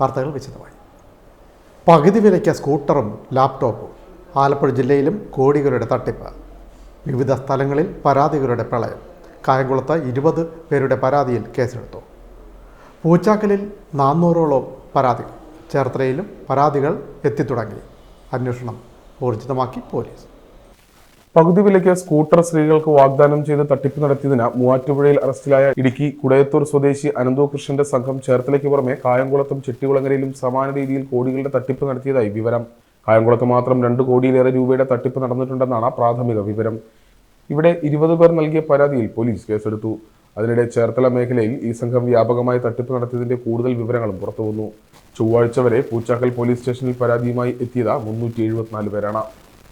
വാർത്തകൾ വിശദമായി. പകുതി വിലയ്ക്ക് സ്കൂട്ടറും ലാപ്ടോപ്പും ആലപ്പുഴ ജില്ലയിലും കോടികളുടെ തട്ടിപ്പ്. വിവിധ സ്ഥലങ്ങളിൽ പരാതികളുടെ പ്രളയം. കായംകുളത്ത് ഇരുപത് പേരുടെ പരാതിയിൽ കേസെടുത്തു. പൂച്ചാക്കലിൽ നാനൂറോളം പരാതികൾ. ചേർത്തലയിലും പരാതികൾ എത്തിത്തുടങ്ങി. അന്വേഷണം ഊർജിതമാക്കി പോലീസ്. പകുതി വിലയ്ക്ക് സ്കൂട്ടർ സ്ത്രീകൾക്ക് വാഗ്ദാനം ചെയ്ത് തട്ടിപ്പ് നടത്തിയതിന് മൂവാറ്റുപുഴയിൽ അറസ്റ്റിലായ ഇടുക്കി കുടയത്തൂർ സ്വദേശി അനന്തു കൃഷ്ണന്റെ സംഘം ചേർത്തലയ്ക്ക് പുറമെ കായംകുളത്തും ചെട്ടികുളങ്ങരയിലും സമാന രീതിയിൽ കോടികളുടെ തട്ടിപ്പ് നടത്തിയതായി വിവരം. കായംകുളത്ത് മാത്രം രണ്ട് കോടിയിലേറെ രൂപയുടെ തട്ടിപ്പ് നടന്നിട്ടുണ്ടെന്നാണ് പ്രാഥമിക വിവരം. ഇവിടെ ഇരുപത് പേർ നൽകിയ പരാതിയിൽ പോലീസ് കേസെടുത്തു. അതിനിടെ ചേർത്തല മേഖലയിൽ ഈ സംഘം വ്യാപകമായി തട്ടിപ്പ് നടത്തിയതിന്റെ കൂടുതൽ വിവരങ്ങളും പുറത്തുവന്നു. ചൊവ്വാഴ്ച വരെ പൂച്ചാക്കൽ പോലീസ് സ്റ്റേഷനിൽ പരാതിയുമായി എത്തിയത് മുന്നൂറ്റി എഴുപത്തിനാല് പേരാണ്.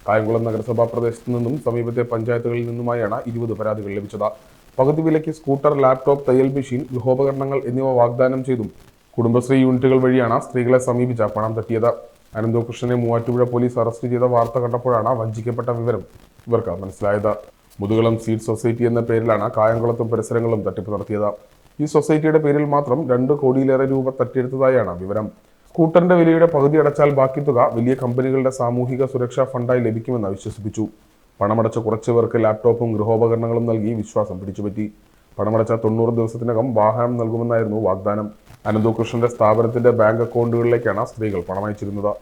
കായംകുളം നഗരസഭാ പ്രദേശത്തു നിന്നും സമീപത്തെ പഞ്ചായത്തുകളിൽ നിന്നുമായാണ് ഇരുപത് പരാതികൾ ലഭിച്ചത്. പകുതി വിലയ്ക്ക് സ്കൂട്ടർ ലാപ്ടോപ്പ് തയ്യൽ മെഷീൻ ഗൃഹോപകരണങ്ങൾ എന്നിവ വാഗ്ദാനം ചെയ്തും കുടുംബശ്രീ യൂണിറ്റുകൾ വഴിയാണ് സ്ത്രീകളെ സമീപിച്ച പണം തട്ടിയത്. അനന്തകൃഷ്ണനെ മൂവാറ്റുപുഴ പോലീസ് അറസ്റ്റ് ചെയ്ത വാർത്ത കണ്ടപ്പോഴാണ് വഞ്ചിക്കപ്പെട്ട വിവരം ഇവർക്ക് മനസ്സിലായത്. മുതുകളം സീഡ് സൊസൈറ്റി എന്ന പേരിലാണ് കായംകുളത്തും പരിസരങ്ങളും തട്ടിപ്പ് നടത്തിയത്. ഈ സൊസൈറ്റിയുടെ പേരിൽ മാത്രം രണ്ട് കോടിയിലേറെ രൂപ തട്ടിയെടുത്തതായാണ് വിവരം. സ്കൂട്ടറിന്റെ വിലയുടെ പകുതി അടച്ചാൽ ബാക്കി തുക വലിയ കമ്പനികളുടെ സാമൂഹിക സുരക്ഷാ ഫണ്ടായി ലഭിക്കുമെന്ന് വിശ്വസിപ്പിച്ചു. പണമടച്ച കുറച്ചു പേർക്ക് ലാപ്ടോപ്പും ഗൃഹോപകരണങ്ങളും നൽകി വിശ്വാസം പിടിച്ചുപറ്റി. പണമടച്ച തൊണ്ണൂറ് ദിവസത്തിനകം വാഹനം നൽകുമെന്നായിരുന്നു വാഗ്ദാനം. അനന്തകൃഷ്ണന്റെ സ്ഥാപനത്തിന്റെ ബാങ്ക് അക്കൗണ്ടുകളിലേക്കാണ് സ്ത്രീകൾ പണമയച്ചിരുന്നത്.